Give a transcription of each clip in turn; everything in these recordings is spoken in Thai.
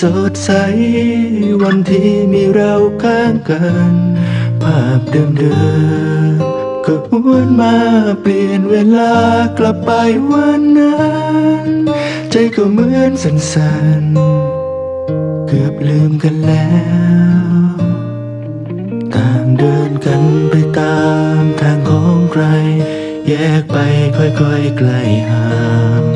สดใส วันที่มีเราข้างกัน ภาพเดิมๆก็หวนมาเปลี่ยนเวลากลับไปวันนั้น ใจก็เหมือนสั่นๆ เกือบลืมกันแล้วต่างเดินกันไปตามทางของใคร แยกไปค่อยๆไกลห่าง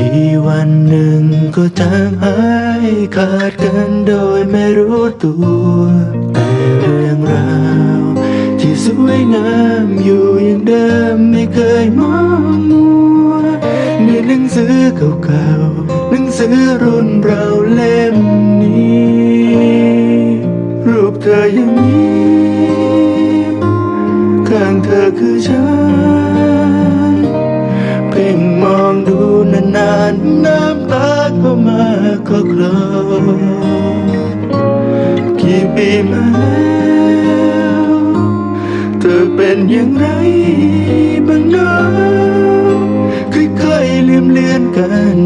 ดีๆวันหนึ่งก็จางหายขาดกันโดยไม่รู้ตัว แต่เรื่องราวที่สวยงามอยู่อย่างเดิมไม่เคยมองมัวในหนังสือเก่าๆหนังสือรุ่นเราเล่มนี้ รูปเธอยังยิ้ข้างเธอคือฉัน มาแล้วเธอเป็นอย่างไรบ้างเนะค่อยๆลืมเลือนกัน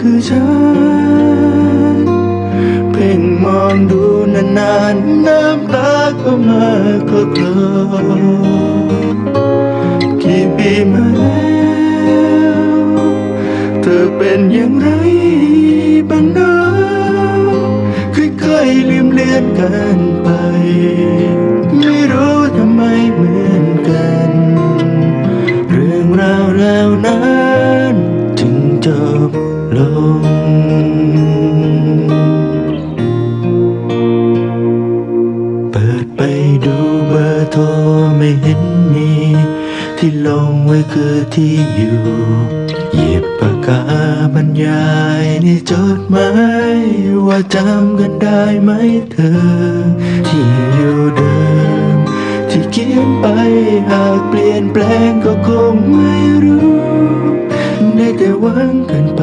คือฉัน เพ่งมองดูนานๆน้ำตาก็มาก็กลอกี่ปีมาแล้วเธอเป็นอย่างไรบ้างเนาะค่อยๆลืมเลือนกันไป ที่ลงไว้คือที่อยู่ หยิบปากกาบรรยายในจดหมายว่าจำกันได้ไหมเธอ ที่อยู่เดิม ที่เขียนไปหากเปลี่ยนแปลงก็คงไม่รู้ ได้แต่หวังกันไป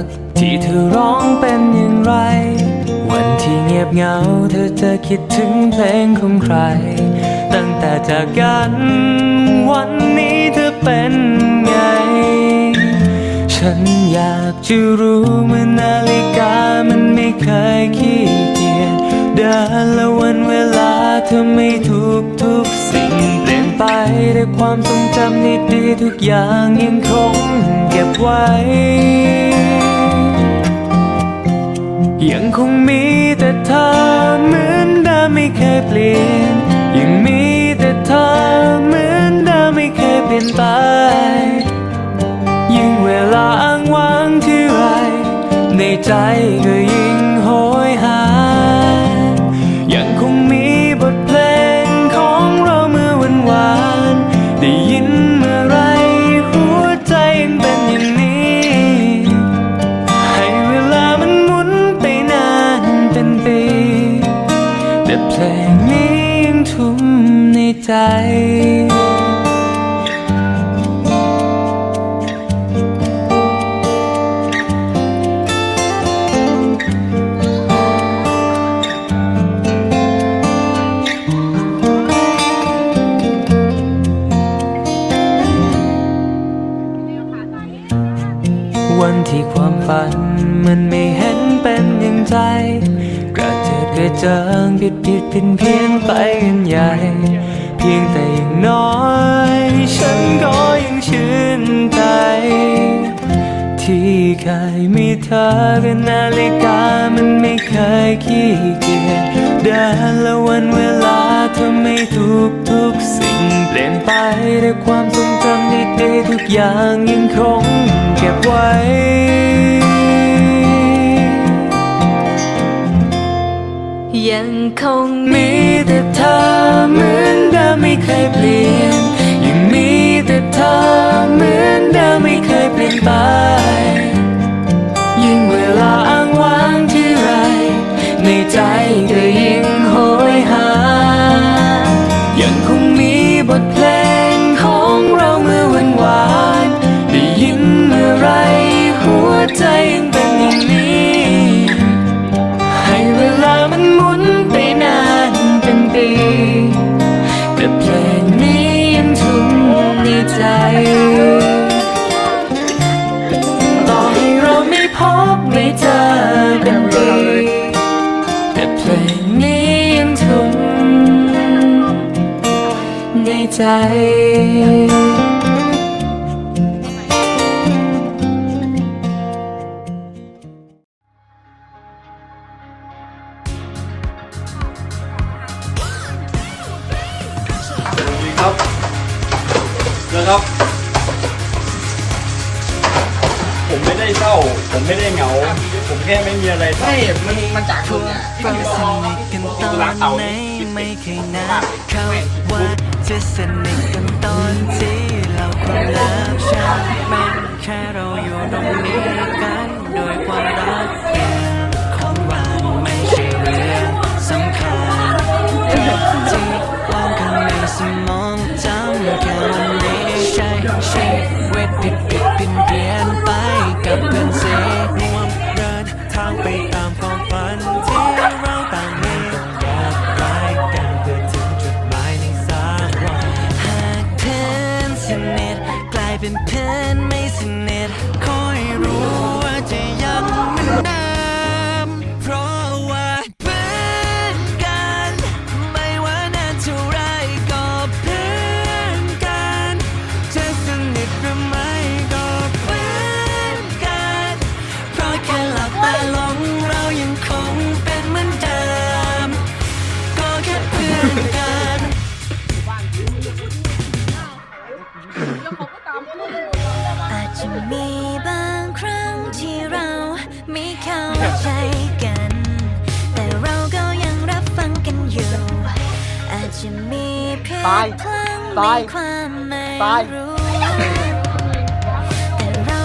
ก ที่เธอร้องเป็นอย่างไร วันที่เงียบเหงา เธอจะคิดถึงเพลงของใคร ตั้งแต่จากกัน วันนี้เธอเป็นไง ฉันอยากจะรู้เมื่อนาฬิกามันไม่เคยขี้เกียจเดินและวันเวลาเธอไม่ทุกทุกสิ่ง เปลี่ยนไปแต่ความทรงจำดีๆทุกอย่างยังคงเก็บไว้ ยังคงมีแต่เธอเหมือนเดิมไม่เคยเปลี่ยน ยังมีแต่เธอเหมือนเดิมไม่เคยเปลี่ยนไปยิ่งเวลาอ้างว้างที่ไรในใจก็ยิ่ง จ วันที่ความฝันมันไม่เห็นเป็นอย่างใจ กระเจิดกระเจิงผิดผิดเพี้ยนเพี้นไป ที่เคยมีเธอเป็นนาฬิกามันไม่เคยขี้เกียจเดินและวันเวลาทำให้ทุกทุกสิ่ง เปลี่ยนไปด้วยความทรงจำดีๆทุกอย่างยังคงเก็บไว้ยังคงมีแต่เธอเหมือนเดิมไม่เคยเปลี่ยน แต่เธอเหมือนเดิมไม่เคยเปลี่ยนไป ยิ่งเวลา ในใจ เป็นแตาย ตาย ตายรู้แต่เรา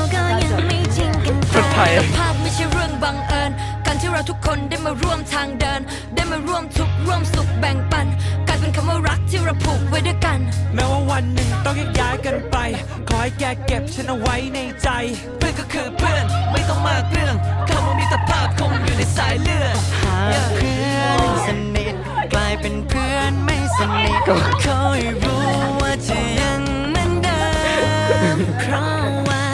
ยภาพไม่ใช่เรื่องบังเอิญการที่เราทุกคนได้มาร่วมทางเดิน ได้มาร่วมทุกข์ร่วมสุขแบ่งปัน ที่เราผูกไว้ด้วยกัน แม้ว่าวันหนึ่งต้องแยกย้ายกันไป ขอให้แกเก็บฉันเอาไว้ในใจ เพื่อนก็คือเพื่อนไม่ต้องมากเรื่องคำว่ามิตรภาพคงอยู่ในสายเลือดหากเพื่อนสนิทกลายเป็นเพื่อนไม่สนิทขอให้รู้ว่าจะยังเหมือนเดิมเพราะว่า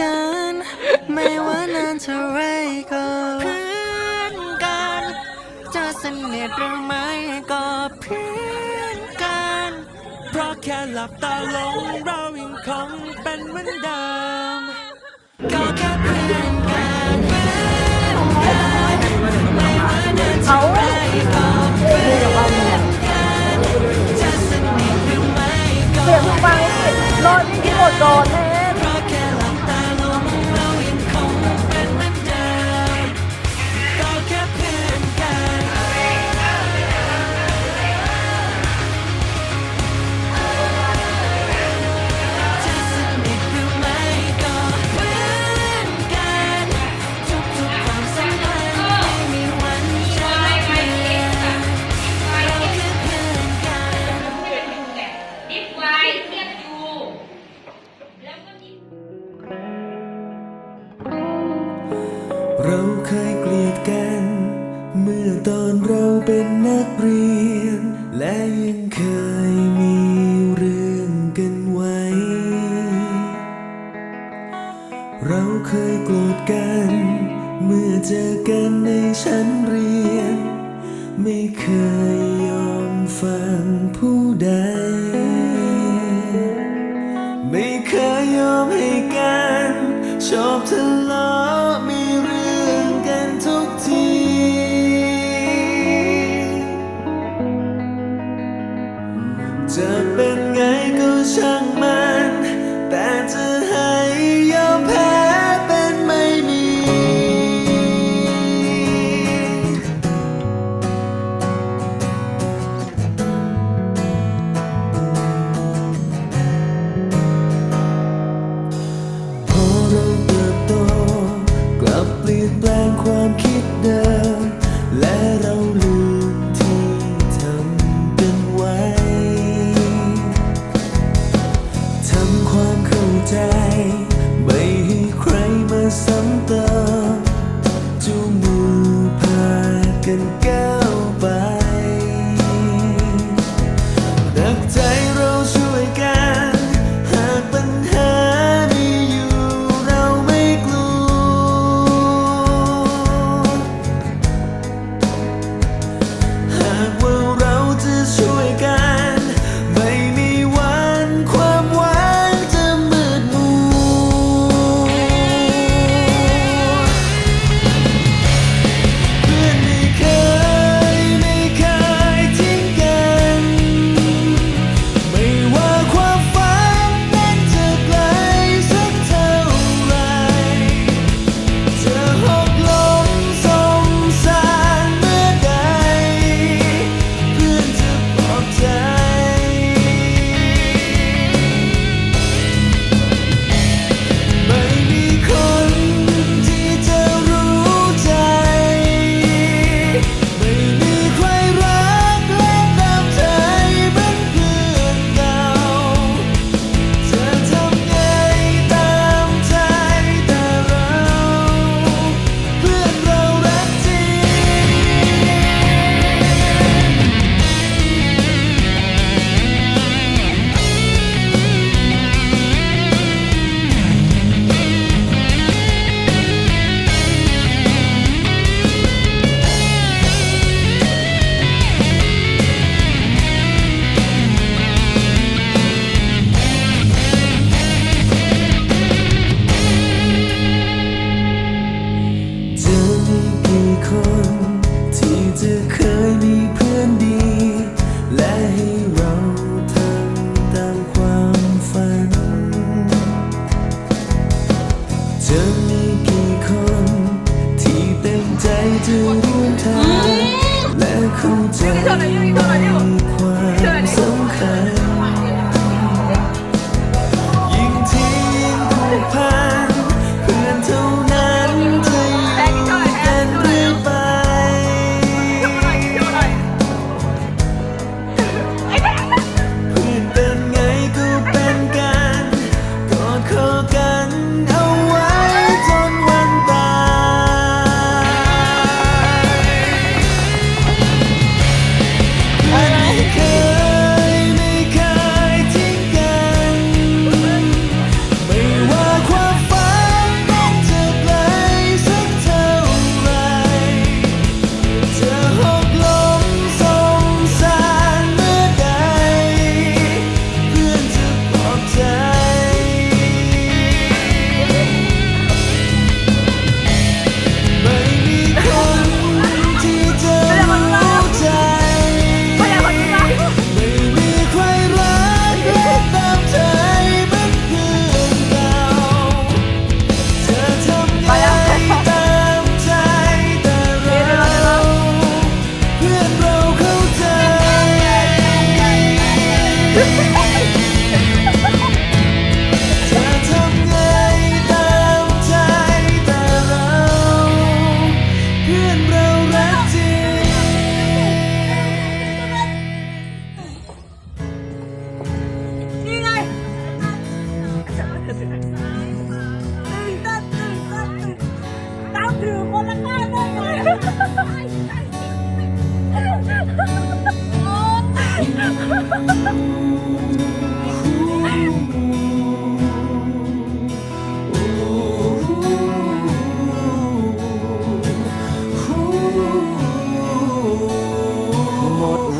กันไม่ว่านานเท่าไรก็เพื่อนกันจะสนิทหรือไม่ก็เพื่อนกัน เพราะแค่หลับตาลงเรายังคงเป็นเหมือนเดิมก็แค่เพื่อนกันเพื่อนกันไม่ว่านานเท่าไรก็เพื่อนกันจะสนิทหรือไม่ก็เพื่อนกันรอที่หมดโดนแน่ กเรียน และยังเคยมีเรื่องกันไว้ เราเคยโกรธกัน เมื่อเจอกันในชั้น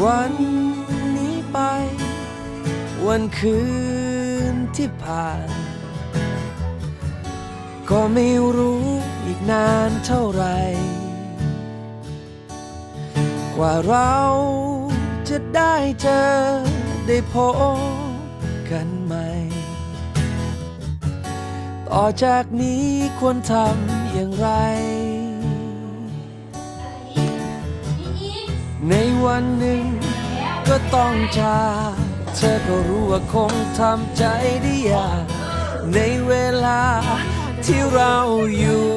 วันนี้ไป วันคืนที่ผ่าน ก็ไม่รู้อีกนานเท่าไร กว่าเราจะได้เจอได้พบกันใหม่ ต่อจากนี้ควรทำอย่างไร ในวันหนึ่งก็ต้องจากเธอก็รู้ว่าคงทำใจได้ยากในเวลาที่เราอยู่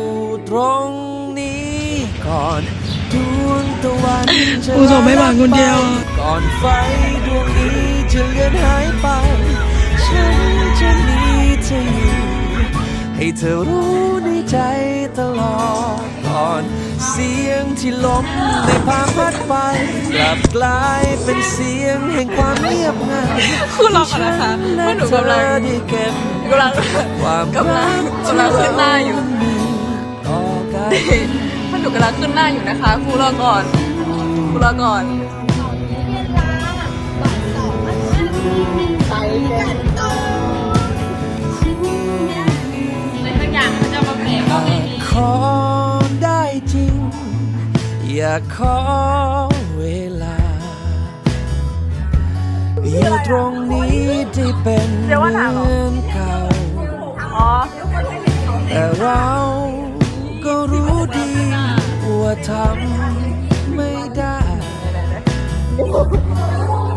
ตรงนี้ก่อนดวงตะวันจะกูส่งไม่หวานคนเดียว ก่อนไฟดวงนี้จะเลือนหายไป ฉันจะมีเธออยู่ ให้เธอรู้ในใจตลอดก่อน เสียงที่ลมในพาพัดไป กลับกลายเป็นเสียงแห่งความเงียบเหงาคุณรอก่อนนะคะที่ฉัว่าหนูกำลังและเก็บกำลังความกำลังกำลังขึ้นหน้าอยู่มีต่อกันถ้าหนูกำลังขึ้นหน้าอยู่นะคะครูรอก่อนครูรอก่อนข อได้จริง อยากขอเวลา อยู่ตรงนี้ที่เป็นเหมือนเก่า อ๋อ แต่เราก็รู้ดีว่าทำไม่ได้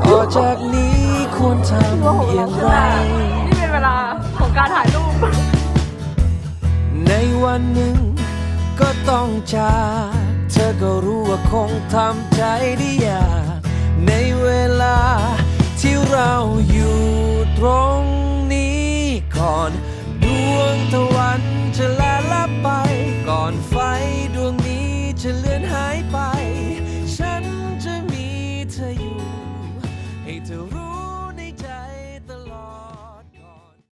ต่อจากนี้ควรทำอย่างไร นี่เป็นเวลาของการถ่ายรูป ในวันหนึ่ง ก็ต้องจากเธอก็รู้ว่าคงทำใจได้ยากในเวลาที่เราอยู่ตรงนี้ก่อน ดวงตะวันจะลาลับไปก่อนไฟดวง